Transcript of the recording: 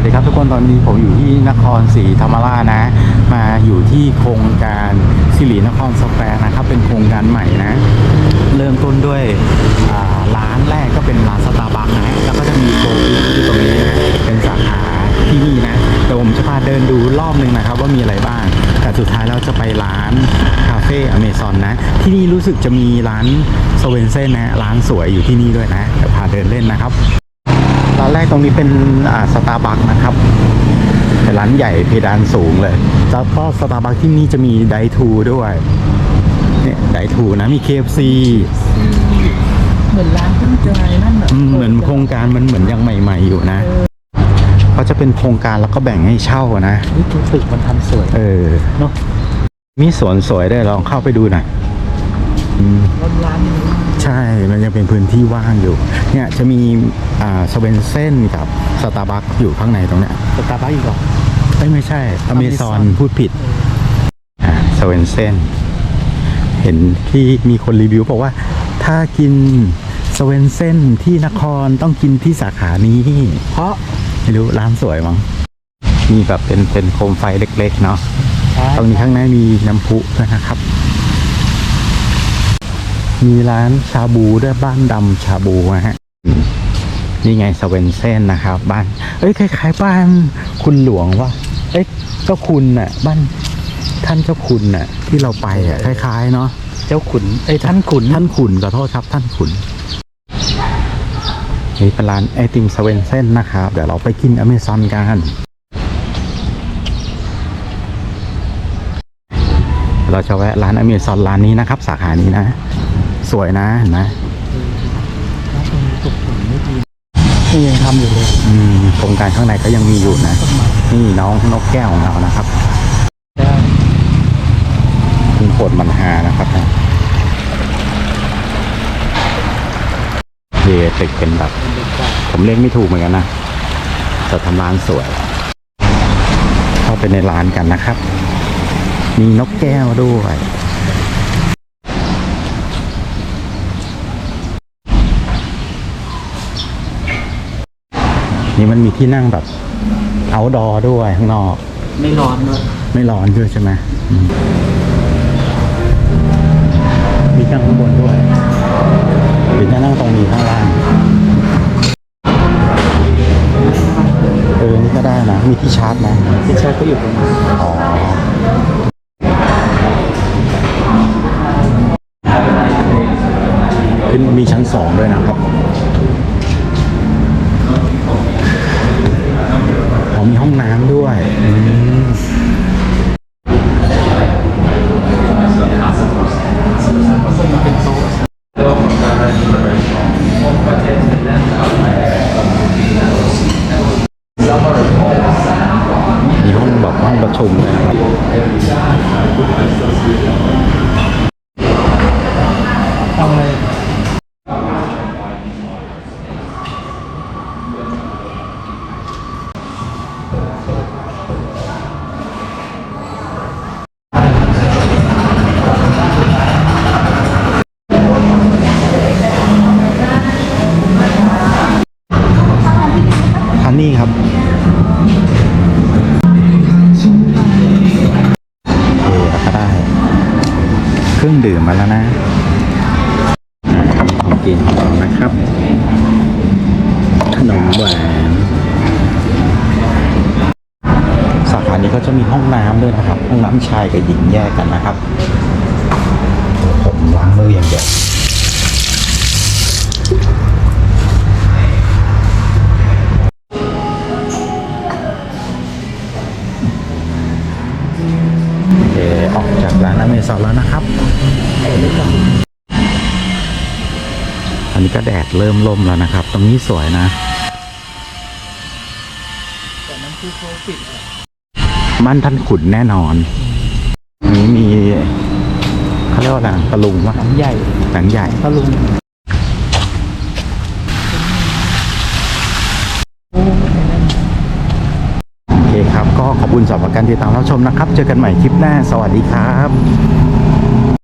วัสดีครับทุกคนตอนนี้ผมอยู่ที่นครศรีธรรมราชนะ มาอยู่ที่โครงการสิรินครสแควร์นะครับ เป็นโครงการใหม่นะ เริ่มต้นด้วยร้านแรกก็เป็นร้านสตาร์บัคนะแล้วก็จะมีโกฟิตที่ตรงนี้นะเป็นสาขาที่นี่นะเดี๋ยวผมจะพาเดินดูรอบหนึ่งนะครับ ว่ามีอะไรบ้าง แต่สุดท้ายเราจะไปร้านคาเฟ่อเมซอนนะ ที่นี่รู้สึกจะมีร้านสเวนเซ่นนะร้านสวยอยู่ที่นี่ด้วยนะเดี๋ยวพาเดินเล่นนะครับานแรกตรงนี้เป็นอ่าสตาร์บัคนะครับเป็นร้านใหญ่เพดานสูงเลยแล้วก็สตาร์บัคที่นี่จะมีไดทูด้วยเนี่ยไดทูนะมี KFC เหมือนร้านเพิ่งเจอไอ้นั่นแบบอืมเหมือนโครงการมันเหมือนยังใหม่ ๆ อยู่นะเขาจะเป็นโครงการแล้วก็แบ่งให้เช่านะนี่ตัวตึกมันทำสวย เออเนาะมีสวนสวยด้วยลองเข้าไปดูหน่อย อืมร้านร้านนี้ใช่ มันยังเป็นพื้นที่ว่างอยู่ เนี่ยจะมีอ่าสเวนเซนกับสตาร์บัคอยู่ข้างในตรงเนี้ยสตาร์บัคอีกเหรอเอ้ยไม่ใช่อเมซอน Amazon พูดผิดอ่าสเวนเซนเห็นที่มีคนรีวิวบอกว่า ถ้ากินสเวนเซนที่นครต้องกินที่สาขานี้ เพราะไม่รู้ร้านสวยมั้งมีแบบเป็นเป็นโคมไฟเล็ก ๆ เนาะใช่ตรงนี้ข้างในมีน้ำพุด้วยนะครับ มีร้านชาบูด้วยบ้านดำชาบูนะฮะอืมนี่ไงสเวนเซนนะครับ บ้าน เอ้ยคล้ายๆบ้านคุณหลวงว่าเอ้ยเจ้าคุณน่ะ บ้านท่านเจ้าคุณน่ะ ที่เราไปอะคล้ายๆเนาะเจ้าขุนไอ้ยท่านขุนท่านขุนขอโทษครับท่านขุนนี่เป็นร้านไอติมสเวนเซนนะครับ เดี๋ยวเราไปกินอเมซอนกันเราจะแวะร้านอเมซอนร้านนี้นะครับ สาขานี้นะ สวยนะเห็นไหมร้านตรงนี้ตกแต่งไม่ดีนี่ยังทำอยู่เลยอืมโครงการข้างในก็ยังมีอยู่นะนี่น้องนกแก้วของเรานะครับได้คุณโปรดมันหานะครับนะเดตึกเป็นแบบ ผมเรียกไม่ถูกเหมือนกันนะจะทำร้านสวย เข้าไปในร้านกันนะครับ มีนกแก้วด้วย นี่มันมีที่นั่งแบบเอาดอด้วยข้างนอก ไม่ร้อนด้วยไม่ร้อนด้วยใช่ไหมอืมมีนั่งข้างบนด้วยหรือจะนั่งตรงนี้ข้างล่าง เออ นี่ก็ได้นะ มีที่ชาร์จนะที่ชาร์จก็อยู่ตรงนี้อ๋อ ขึ้นมีชั้นสองด้วยนะครับ มีห้องน้ำด้วยอืมันนี่ครับโอเคแล้วก็ได้ เครื่องดื่มมาแล้วนะอ่าของกินขอนะครับ ขนมหวานสาขานี้ก็จะมีห้องน้ำด้วยนะครับ ห้องน้ำชายกับหญิงแยกกันนะครับ ผมล้างมืออย่างเดียว อันนี้ก็แดดเริ่มล่มแล้วนะครับ ตรงนี้สวยนะแต่นั้นคือเขาปิดอะบ้านท่านขุนแน่นอนอันนี้มีเขาเรียกว่าอะไรตะลุงวะหลังใหญ่หนังใหญ่ตะลุงโอ้ไอ้นั่นโอเคครับ ก็ขอบคุณสำหรับการติดตามรับชมนะครับ เจอกันใหม่คลิปหน้า สวัสดีครับ